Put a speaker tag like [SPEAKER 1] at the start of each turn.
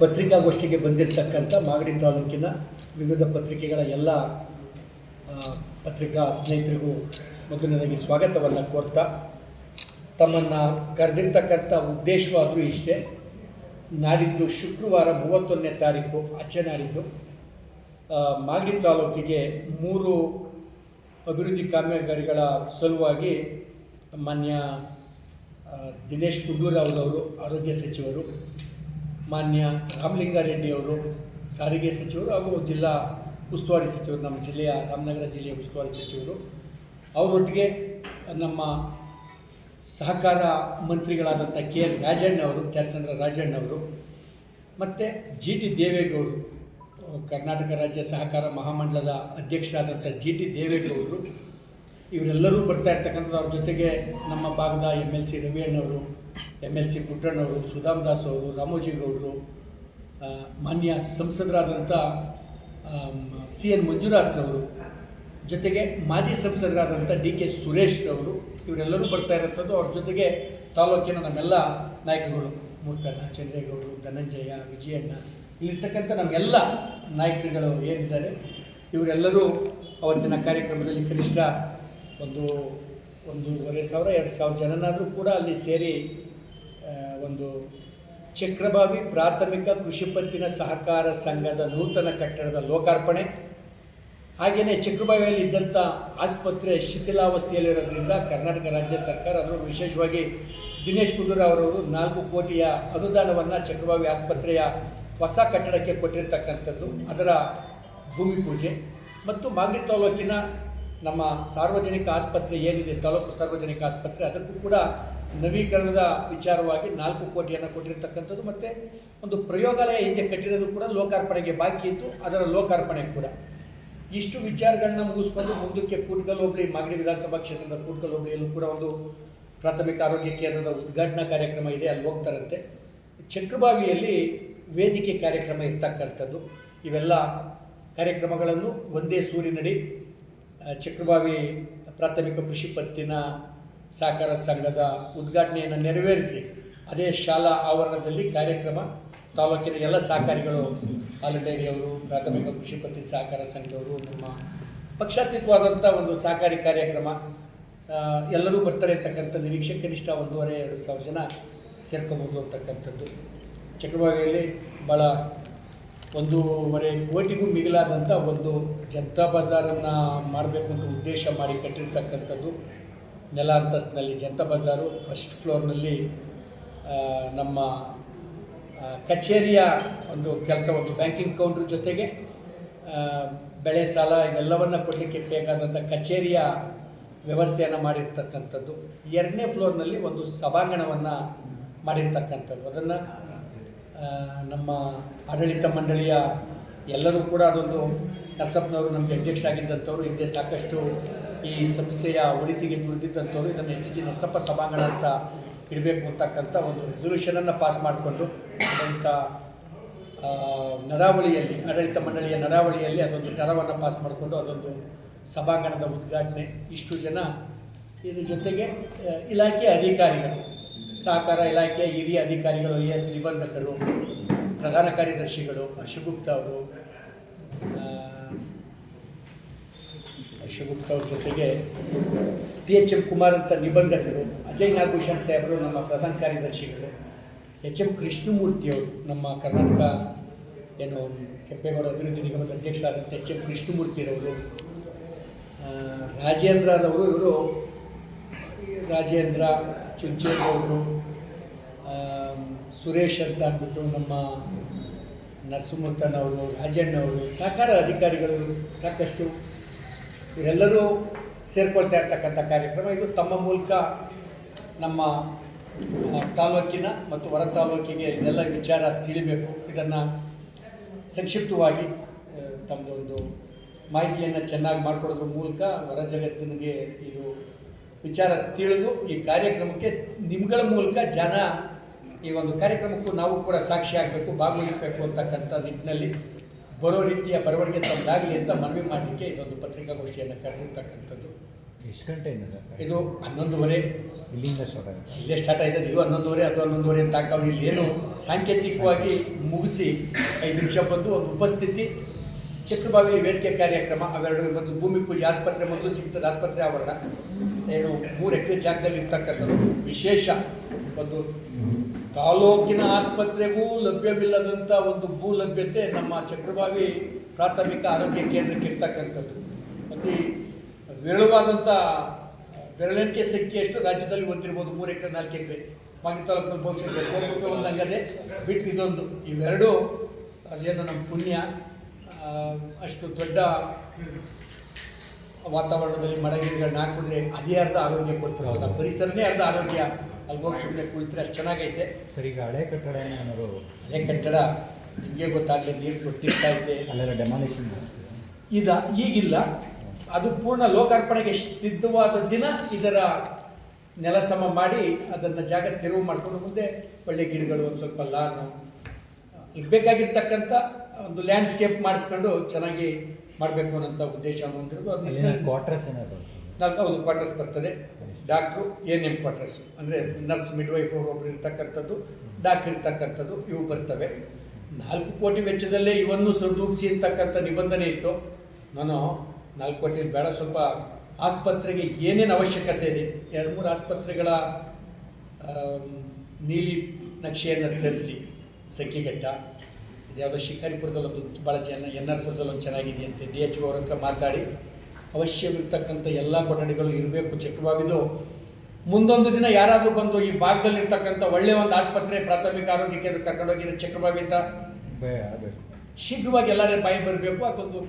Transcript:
[SPEAKER 1] ಪತ್ರಿಕಾಗೋಷ್ಠಿಗೆ ಬಂದಿರತಕ್ಕಂಥ ಮಾಗಡಿ ತಾಲೂಕಿನ ವಿವಿಧ ಪತ್ರಿಕೆಗಳ ಎಲ್ಲ ಪತ್ರಿಕಾ ಸ್ನೇಹಿತರಿಗೂ ಮೊದಲನೇದಾಗಿ ಸ್ವಾಗತವನ್ನು ಕೋರ್ತಾ, ತಮ್ಮನ್ನು ಕರೆದಿರ್ತಕ್ಕಂಥ ಉದ್ದೇಶವಾದರೂ ಇಷ್ಟೇ, ನಾಡಿದ್ದು ಶುಕ್ರವಾರ ಮೂವತ್ತೊಂದನೇ ತಾರೀಕು ಆಚೆ ನಾಡಿದ್ದು ಮಾಗಡಿ ತಾಲೂಕಿಗೆ ಮೂರು ಅಭಿವೃದ್ಧಿ ಕಾಮಗಾರಿಗಳ ಸಲುವಾಗಿ ಮಾನ್ಯ ದಿನೇಶ್ ಗುಂಡೂರಾವ್ ಅವರು ಆರೋಗ್ಯ ಸಚಿವರು ಮಾನ್ಯ ರಾಮಲಿಂಗಾರೆಡ್ಡಿ ಅವರು, ಸಾರಿಗೆ ಸಚಿವರು ಹಾಗೂ ಜಿಲ್ಲಾ ಉಸ್ತುವಾರಿ ಸಚಿವರು, ನಮ್ಮ ಜಿಲ್ಲೆಯ ರಾಮನಗರ ಜಿಲ್ಲೆಯ ಉಸ್ತುವಾರಿ ಸಚಿವರು. ಅವರೊಟ್ಟಿಗೆ ನಮ್ಮ ಸಹಕಾರ ಮಂತ್ರಿಗಳಾದಂಥ ಕೆ ಎನ್ ರಾಜಣ್ಣ ಅವರು ಕ್ಯಾತ್ಸಂದ್ರ ರಾಜಣ್ಣ ಅವರು, ಮತ್ತು ಜಿ ಟಿ ದೇವೇಗೌಡರು, ಕರ್ನಾಟಕ ರಾಜ್ಯ ಸಹಕಾರ ಮಹಾಮಂಡಲದ ಅಧ್ಯಕ್ಷರಾದಂಥ ಜಿ ಟಿ ದೇವೇಗೌಡರು ಇವರೆಲ್ಲರೂ ಬರ್ತಾ ಇರ್ತಕ್ಕಂಥದ್ದು ಅವ್ರ ಜೊತೆಗೆ ನಮ್ಮ ಭಾಗದ ಎಂ ಎಲ್ ಸಿ ರವಿಯಣ್ಣವರು ಎಂ ಎಲ್ ಸಿ ಪುಟ್ಟಣ್ಣವರು, ಸುಧಾಮ್ ದಾಸ್ ಅವರು, ರಾಮೋಜಿ ಗೌಡರು ಮಾನ್ಯ ಸಂಸದರಾದಂಥ ಸಿ ಎನ್ ಮಂಜುನಾಥ್ರವರು, ಜೊತೆಗೆ ಮಾಜಿ ಸಂಸದರಾದಂಥ ಡಿ ಕೆ ಸುರೇಶ್ ಅವರು ಇವರೆಲ್ಲರೂ ಬರ್ತಾ ಇರೋಂಥದ್ದು ಅವ್ರ ಜೊತೆಗೆ ತಾಲೂಕಿನ ನಮ್ಮೆಲ್ಲ ನಾಯಕರುಗಳು ಮೂರ್ತಣ್ಣ ಚಂದ್ರೇಗೌಡರು, ಧನಂಜಯ, ವಿಜಯಣ್ಣ, ಇಲ್ಲಿರ್ತಕ್ಕಂಥ ನಮ್ಮೆಲ್ಲ ನಾಯಕರುಗಳು ಏನಿದ್ದಾರೆ, ಇವರೆಲ್ಲರೂ ಅವತ್ತಿನ ಕಾರ್ಯಕ್ರಮದಲ್ಲಿ ಕನಿಷ್ಠ ಒಂದು ಒಂದೂವರೆ ಸಾವಿರ, ಎರಡು ಸಾವಿರ ಜನನಾದರೂ ಕೂಡ ಅಲ್ಲಿ ಸೇರಿ ಒಂದು ಚಕ್ರಭಾವಿ ಪ್ರಾಥಮಿಕ ಕೃಷಿ ಪತ್ತಿನ ಸಹಕಾರ ಸಂಘದ ನೂತನ ಕಟ್ಟಡದ ಲೋಕಾರ್ಪಣೆ. ಹಾಗೆಯೇ ಚಕ್ರಭಾವಿಯಲ್ಲಿ ಇದ್ದಂಥ ಆಸ್ಪತ್ರೆ ಶಿಥಿಲಾವಸ್ಥೆಯಲ್ಲಿರೋದ್ರಿಂದ ಕರ್ನಾಟಕ ರಾಜ್ಯ ಸರ್ಕಾರ ಅದರಲ್ಲೂ ವಿಶೇಷವಾಗಿ ದಿನೇಶ್ ಗುಂಡೂರಾವ್ ಅವರು ನಾಲ್ಕು ಕೋಟಿಯ ಅನುದಾನವನ್ನು ಚಕ್ರಬಾವಿ ಆಸ್ಪತ್ರೆಯ ಹೊಸ ಕಟ್ಟಡಕ್ಕೆ ಕೊಟ್ಟಿರ್ತಕ್ಕಂಥದ್ದು, ಅದರ ಭೂಮಿ ಪೂಜೆ. ಮತ್ತು ಮಾಗಡಿ ತಾಲೂಕಿನ ನಮ್ಮ ಸಾರ್ವಜನಿಕ ಆಸ್ಪತ್ರೆ ಏನಿದೆ, ತಾಲೂಕು ಸಾರ್ವಜನಿಕ ಆಸ್ಪತ್ರೆ, ಅದಕ್ಕೂ ಕೂಡ ನವೀಕರಣದ ವಿಚಾರವಾಗಿ ನಾಲ್ಕು ಕೋಟಿಯನ್ನು ಕೊಟ್ಟಿರ್ತಕ್ಕಂಥದ್ದು ಮತ್ತು ಒಂದು ಪ್ರಯೋಗಾಲಯ ಹಿಂದೆ ಕಟ್ಟಿರೋದು ಕೂಡ ಲೋಕಾರ್ಪಣೆಗೆ ಬಾಕಿ ಇತ್ತು, ಅದರ ಲೋಕಾರ್ಪಣೆ ಕೂಡ. ಇಷ್ಟು ವಿಚಾರಗಳನ್ನ ಮುಗಿಸ್ಕೊಂಡು ಮುಂದಕ್ಕೆ ಕೂಡ್ಗಲ್ ಹೋಬಳಿ ಮಾಗಡಿ ವಿಧಾನಸಭಾ ಕ್ಷೇತ್ರದ ಕೂಡ್ಗಲ್ ಹೋಬಳಿಯಲ್ಲೂ ಕೂಡ ಒಂದು ಪ್ರಾಥಮಿಕ ಆರೋಗ್ಯ ಕೇಂದ್ರದ ಉದ್ಘಾಟನಾ ಕಾರ್ಯಕ್ರಮ ಇದೆ, ಅಲ್ಲಿ ಹೋಗ್ತಾರಂತೆ. ಚಕ್ರಬಾವಿಯಲ್ಲಿ ವೇದಿಕೆ ಕಾರ್ಯಕ್ರಮ ಇರ್ತಕ್ಕಂಥದ್ದು. ಇವೆಲ್ಲ ಕಾರ್ಯಕ್ರಮಗಳನ್ನು ಒಂದೇ ಸೂರಿನಡಿ ಚಕ್ರಬಾವಿ ಪ್ರಾಥಮಿಕ ಕೃಷಿ ಪತ್ತಿನ ಸಹಕಾರ ಸಂಘದ ಉದ್ಘಾಟನೆಯನ್ನು ನೆರವೇರಿಸಿ, ಅದೇ ಶಾಲಾ ಆವರಣದಲ್ಲಿ ಕಾರ್ಯಕ್ರಮ, ತಾಲೂಕಿನ ಎಲ್ಲ ಸಹಕಾರಿಗಳು ಹಾಲು ಡೈರಿಯವರು ಪ್ರಾಥಮಿಕ ಕೃಷಿ ಪತ್ತಿನ ಸಹಕಾರ ಸಂಘದವರು, ನಮ್ಮ ಪಕ್ಷಾತೀತವಾದಂಥ ಒಂದು ಸಹಕಾರಿ ಕಾರ್ಯಕ್ರಮ ಎಲ್ಲರೂ ಬರ್ತಾರೆ ಅಂತಕ್ಕಂಥ ನಿರೀಕ್ಷೆ, ಕನಿಷ್ಠ ಒಂದೂವರೆ, ಎರಡು ಸಾವಿರ ಜನ ಸೇರ್ಕೋಬೋದು ಅಂತಕ್ಕಂಥದ್ದು. ಚಕ್ರಬಾವಿಯಲ್ಲಿ ಭಾಳ ಒಂದೂವರೆ ಕೋಟಿಗೂ ಮಿಗಿಲಾದಂಥ ಒಂದು ಜನತಾ ಬಜಾರನ್ನು ಮಾಡಬೇಕು ಅಂತ ಉದ್ದೇಶ ಮಾಡಿ ಕಟ್ಟಿರ್ತಕ್ಕಂಥದ್ದು ನೆಲ ಅಂತಸ್ತಿನಲ್ಲಿ ಜನತಾ ಬಜಾರು ಫಸ್ಟ್ ಫ್ಲೋರ್ನಲ್ಲಿ ನಮ್ಮ ಕಚೇರಿಯ ಒಂದು ಕೆಲಸ, ಒಂದು ಬ್ಯಾಂಕಿಂಗ್ ಕೌಂಟ್ರ್ ಜೊತೆಗೆ ಬೆಳೆ ಸಾಲ ಇವೆಲ್ಲವನ್ನು ಕೊಡಲಿಕ್ಕೆ ಬೇಕಾದಂಥ ಕಚೇರಿಯ ವ್ಯವಸ್ಥೆಯನ್ನು ಮಾಡಿರ್ತಕ್ಕಂಥದ್ದು. ಎರಡನೇ ಫ್ಲೋರ್ನಲ್ಲಿ ಒಂದು ಸಭಾಂಗಣವನ್ನು ಮಾಡಿರ್ತಕ್ಕಂಥದ್ದು. ಅದನ್ನು ನಮ್ಮ ಆಡಳಿತ ಮಂಡಳಿಯ ಎಲ್ಲರೂ ಕೂಡ ಅದೊಂದು ನರಸಪ್ಪನವರು ನಮಗೆ ಅಧ್ಯಕ್ಷರಾಗಿದ್ದಂಥವ್ರು ಹಿಂದೆ ಸಾಕಷ್ಟು ಈ ಸಂಸ್ಥೆಯ ಒಳಿತಿಗೆ ದುಡಿದಿದ್ದಂಥವ್ರು, ಇದನ್ನು ಎಚ್ ಜಿ ನರಸಪ್ಪ ಸಭಾಂಗಣ ಅಂತ ಇಡಬೇಕು ಅಂತಕ್ಕಂಥ ಒಂದು ರೆಸೊಲ್ಯೂಷನನ್ನು ಪಾಸ್ ಮಾಡಿಕೊಂಡು ಅದಂಥ ನರಾವಳಿಯಲ್ಲಿ, ಆಡಳಿತ ಮಂಡಳಿಯ ನರಾವಳಿಯಲ್ಲಿ ಅದೊಂದು ಟರವನ್ನು ಪಾಸ್ ಮಾಡಿಕೊಂಡು ಅದೊಂದು ಸಭಾಂಗಣದ ಉದ್ಘಾಟನೆ. ಇಷ್ಟು ಜನ ಇದ್ರ ಜೊತೆಗೆ ಇಲಾಖೆಯ ಅಧಿಕಾರಿಗಳು. ಸಹಕಾರ ಇಲಾಖೆಯ ಹಿರಿಯ ಅಧಿಕಾರಿಗಳು ಎ ಎಸ್ ನಿಬಂಧಕರು, ಪ್ರಧಾನ ಕಾರ್ಯದರ್ಶಿಗಳು, ಹರ್ಷಗುಪ್ತ ಅವರು ಹರ್ಷಗುಪ್ತ ಅವ್ರ ಜೊತೆಗೆ ಟಿ ಎಚ್ ಎಂ ಕುಮಾರ್ ಅಂತ ನಿಬಂಧಕರು, ಅಜಯ್ ನಾಗಭೂಷಣ್ ಸಾಹೇಬರು ನಮ್ಮ ಪ್ರಧಾನ ಕಾರ್ಯದರ್ಶಿಗಳು, ಎಚ್ ಎಂ ಕೃಷ್ಣಮೂರ್ತಿಯವರು ನಮ್ಮ ಕರ್ನಾಟಕ ಏನು ಕೆಂಪೇಗೌಡ ಅಭಿವೃದ್ಧಿ ನಿಗಮದ ಅಧ್ಯಕ್ಷರಾದಂಥ ಎಚ್ ಎಂ ಕೃಷ್ಣಮೂರ್ತಿರವರು ರಾಜೇಂದ್ರ ರಾಜೇಂದ್ರರವರು ಇವರು, ರಾಜೇಂದ್ರ ಚುಂಚೇಗೌಡರು ಸುರೇಶ್ ಅಂತ ಅಂದ್ಬಿಟ್ಟು ನಮ್ಮ ನರಸಿಂಹತನವರು ರಾಜಣ್ಣವರು, ಸಹಕಾರ ಅಧಿಕಾರಿಗಳು ಸಾಕಷ್ಟು ಇವರೆಲ್ಲರೂ ಸೇರ್ಕೊಳ್ತಾ ಇರ್ತಕ್ಕಂಥ ಕಾರ್ಯಕ್ರಮ. ಇದು ತಮ್ಮ ಮೂಲಕ ನಮ್ಮ ತಾಲೂಕಿನ ಮತ್ತು ಹೊರ ತಾಲೂಕಿಗೆ ಇದೆಲ್ಲ ವಿಚಾರ ತಿಳಿಬೇಕು. ಇದನ್ನು ಸಂಕ್ಷಿಪ್ತವಾಗಿ ತಮ್ಮದೊಂದು ತಮ್ಮದು ಮಾಹಿತಿಯನ್ನು ಚೆನ್ನಾಗಿ ಮಾಡಿಕೊಡೋದ್ರ ಮೂಲಕ ಹೊರ ಜಗತ್ತಿನಿಗೆ ಇದು ವಿಚಾರ ತಿಳಿದು ಈ ಕಾರ್ಯಕ್ರಮಕ್ಕೆ ನಿಮ್ಗಳ ಮೂಲಕ ಜನ ಈ ಒಂದು ಕಾರ್ಯಕ್ರಮಕ್ಕೂ ನಾವು ಕೂಡ ಸಾಕ್ಷಿ ಆಗಬೇಕು ಭಾಗವಹಿಸಬೇಕು ಅಂತಕ್ಕಂಥ ನಿಟ್ಟಿನಲ್ಲಿ ಬರೋ ರೀತಿಯ ಬರವಣಿಗೆ ತಮ್ಮದಾಗಲಿ ಅಂತ ಮನವಿ ಮಾಡಲಿಕ್ಕೆ ಇದೊಂದು ಪತ್ರಿಕಾಗೋಷ್ಠಿಯನ್ನು ಕರೆದಿರ್ತಕ್ಕಂಥದ್ದು.
[SPEAKER 2] ಎಷ್ಟು ಗಂಟೆ
[SPEAKER 1] ಇದು ಹನ್ನೊಂದುವರೆ.
[SPEAKER 2] ಇಲ್ಲಿಂದ ಸ್ಟಾರ್ಟ್ ಆಗುತ್ತೆ
[SPEAKER 1] ಇಲ್ಲೇ ಸ್ಟಾರ್ಟ್ ಆಯ್ತದೆ. ಇದು ಹನ್ನೊಂದುವರೆ ಅಥವಾ ಹನ್ನೊಂದುವರೆ ಅಂತ ಹಾಕೋ ಇಲ್ಲಿ ಏನು ಸಾಂಕೇತಿಕವಾಗಿ ಮುಗಿಸಿ ಐದು ನಿಮಿಷ ಬಂದು ಒಂದು ಉಪಸ್ಥಿತಿ ಚಕ್ರಬಾವಿಲಿ ವೇದಿಕೆ ಕಾರ್ಯಕ್ರಮ ಅವೆರಡು ಒಂದು ಭೂಮಿ ಪೂಜೆ ಆಸ್ಪತ್ರೆ ಮೊದಲು ಸಿಗ್ತದೆ ಆಸ್ಪತ್ರೆ ಆವರಣ. ಏನು ಮೂರು ಎಕರೆ ಜಾಗದಲ್ಲಿ ಇರ್ತಕ್ಕಂಥದ್ದು ವಿಶೇಷ. ಒಂದು ತಾಲೂಕಿನ ಆಸ್ಪತ್ರೆಗೂ ಲಭ್ಯವಿಲ್ಲದಂಥ ಒಂದು ಭೂ ಲಭ್ಯತೆ ನಮ್ಮ ಚಕ್ರಭಾವಿ ಪ್ರಾಥಮಿಕ ಆರೋಗ್ಯ ಕೇಂದ್ರಕ್ಕೆ ಇರ್ತಕ್ಕಂಥದ್ದು. ಅತಿ ವಿರಳವಾದಂಥ, ಬೆರಳೆಣಿಕೆ ಸಂಖ್ಯೆಯಷ್ಟು ರಾಜ್ಯದಲ್ಲಿ ಹೊಂದಿರ್ಬೋದು ಮೂರು ಎಕರೆ ನಾಲ್ಕು ಎಕರೆ ಮಾಗಿ ತಾಲೂಕಿನ ಭವಿಷ್ಯದಲ್ಲಿ ಒಂದು ಹಂಗದೆ ಬಿಟ್ಟು ಇದೊಂದು. ಇವೆರಡು, ಅದೇನು ನಮ್ಮ ಪುಣ್ಯ. ಅಷ್ಟು ದೊಡ್ಡ ವಾತಾವರಣದಲ್ಲಿ ಮಡಗಿರಿಗಳನ್ನ ಹಾಕಿದ್ರೆ ಅದೇ ಅರ್ಧ ಆರೋಗ್ಯ ಕೊಡ್ತಾರೆ. ಹೌದಾ. ಪರಿಸರನೇ ಅರ್ಧ ಆರೋಗ್ಯ. ಅಲ್ಲಿ ಹೋಗಿ ಸುಮ್ಮನೆ ಕುಳಿತರೆ ಅಷ್ಟು ಚೆನ್ನಾಗೈತೆ.
[SPEAKER 2] ಸರಿ ಈಗ ಹಳೆ ಕಟ್ಟಡ ಏನಾದ್ರು
[SPEAKER 1] ಹಳೆ ಕಟ್ಟಡ ನಿಮಗೆ ಗೊತ್ತಾಗಲಿ ನೀರು ಕೊಟ್ಟಿರ್ತಾ ಇದೆ.
[SPEAKER 2] ಅಲ್ಲೆಲ್ಲ ಡೆಮಾಲಿಷನ್
[SPEAKER 1] ಇದು ಈಗಿಲ್ಲ. ಅದು ಪೂರ್ಣ ಲೋಕಾರ್ಪಣೆಗೆ ಸಿದ್ಧವಾದ ದಿನ. ಇದರ ನೆಲಸಮ ಮಾಡಿ ಅದನ್ನು ಜಾಗ ತೆರವು ಮಾಡಿಕೊಂಡು ಮುಂದೆ ಒಳ್ಳೆ ಗಿಡಗಳು ಒಂದು ಸ್ವಲ್ಪ ಲಾನು ಇರಬೇಕಾಗಿರ್ತಕ್ಕಂಥ ಬೇಕಾಗಿರ್ತಕ್ಕಂಥ ಒಂದು ಲ್ಯಾಂಡ್ಸ್ಕೇಪ್ ಮಾಡಿಸ್ಕೊಂಡು ಚೆನ್ನಾಗಿ ಮಾಡಬೇಕು ಅನ್ನೋಂಥ ಉದ್ದೇಶ ಹೊಂದಿರೋದು ಅದನ್ನ
[SPEAKER 2] ಕ್ವಾರ್ಟರ್ಸ್
[SPEAKER 1] ನಾಲ್ಕು ಹೌದು ಕ್ವಾರ್ಟರ್ಸ್ ಬರ್ತದೆ. ಡಾಕ್ಟ್ರು ಏನ್ ಎಂ ಕ್ವಾರ್ಟರ್ಸ್ ಅಂದರೆ ನರ್ಸ್ ಮಿಡ್ ವೈಫ್ ಒಬ್ಬರು ಇರ್ತಕ್ಕಂಥದ್ದು ಡಾಕ್ಟರ್ ಇರ್ತಕ್ಕಂಥದ್ದು ಇವು ಬರ್ತವೆ. ನಾಲ್ಕು ಕೋಟಿ ವೆಚ್ಚದಲ್ಲೇ ಇವನ್ನು ಸರಿದೂಗಿಸಿ ಇರ್ತಕ್ಕಂಥ ನಿಬಂಧನೆ ಇತ್ತು. ನಾನು ನಾಲ್ಕು ಕೋಟಿ ಬೇಡ ಸ್ವಲ್ಪ ಆಸ್ಪತ್ರೆಗೆ ಏನೇನು ಅವಶ್ಯಕತೆ ಇದೆ? ಎರಡು ಮೂರು ಆಸ್ಪತ್ರೆಗಳ ನೀಲಿ ನಕ್ಷೆಯನ್ನು ತರಿಸಿ ಸಖಿಘಟ್ಟ ಯಾವುದೋ ಶಿಕಾರಿಪುರದಲ್ಲಿ ಒಂದು ಭಾಳ ಜನ ಎನ್ ಆರ್ ಪುರದಲ್ಲಿ ಒಂದು ಚೆನ್ನಾಗಿದೆಯಂತೆ ಡಿ ಎಚ್ ಅವ್ರ ಹತ್ರ ಮಾತಾಡಿ. ಅವಶ್ಯವಿರ್ತಕ್ಕಂಥ ಎಲ್ಲ ಕೊಠಡಿಗಳು ಇರಬೇಕು ಚಿಕ್ಕವಾಗಿದ್ದು ಮುಂದೊಂದು ದಿನ ಯಾರಾದರೂ ಬಂದು ಈ ಭಾಗದಲ್ಲಿರ್ತಕ್ಕಂಥ ಒಳ್ಳೆ ಒಳ್ಳೆಯ ಒಂದು ಆಸ್ಪತ್ರೆ ಪ್ರಾಥಮಿಕ ಆರೋಗ್ಯ ಕೇಂದ್ರ ಕರ್ಕೊಂಡೋಗಿರೋ ಚಕ್ರಬಾವಿ ಅಂತ ಶೀಘ್ರವಾಗಿ ಎಲ್ಲರೇ ಬಾಯಿ ಬರಬೇಕು ಅದೊಂದು